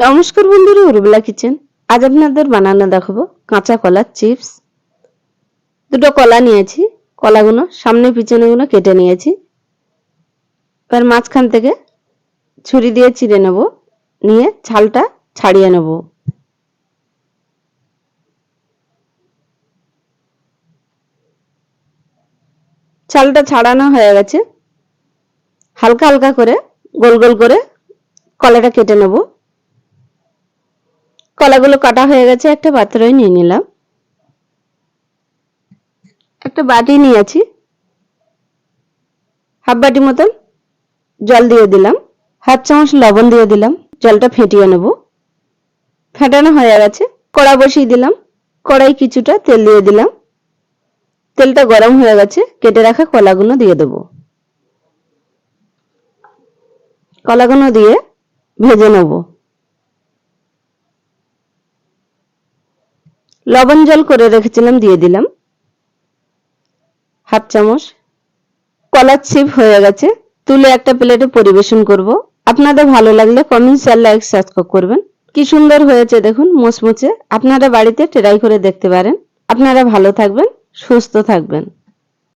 নমস্কার বন্ধুরা উর্মিলা কিচেন। আজ আপনাদের বানানো দেখাবো কাঁচা কলার চিপস। দুটো কলা নিয়েছি, কলাগুলো, সামনে পিছনেগুলো কেটে নিয়েছি। এবার মাঝখান থেকে ছুরি দিয়ে চিড়ে নেব, নিয়ে ছালটা ছাড়িয়ে নেব। ছালটা ছাড়ানো হয়ে গেছে। হালকা হালকা করে, গোল গোল করে কলাটা কেটে নেব। কলাগুলো কাটা হয়ে গেছে, একটা পাত্রই নিয়ে নিলাম। একটা বাটি নিয়েছি। হাফ বাটি মতন জল দিয়ে দিলাম। হাফ চামচ লবণ দিয়ে দিলাম। জলটা ফেটিয়ে নেব। ফেটানো হয়ে গেছে। কড়া বসিয়ে দিলাম। কড়াই কিছুটা তেল দিয়ে দিলাম। তেলটা গরম হয়ে গেছে। কেটে রাখা কলাগুলো দিয়ে দেব। কলাগুলো দিয়ে ভেজে নেব। লবণ জল করে রেখেছিলাম, দিয়ে দিলাম। হাফ চামচ কলার চিপ হয়ে গেছে, তুলে একটা প্লেটে পরিবেশন করব। আপনাদের ভালো লাগলে কমেন্ট শেয়ার লাইক সাবস্ক্রাইব করবেন। কি সুন্দর হয়েছে দেখুন, মোচমোচে। আপনারা বাড়িতে ট্রাই করে দেখতে পারেন। আপনারা ভালো থাকবেন, সুস্থ থাকবেন।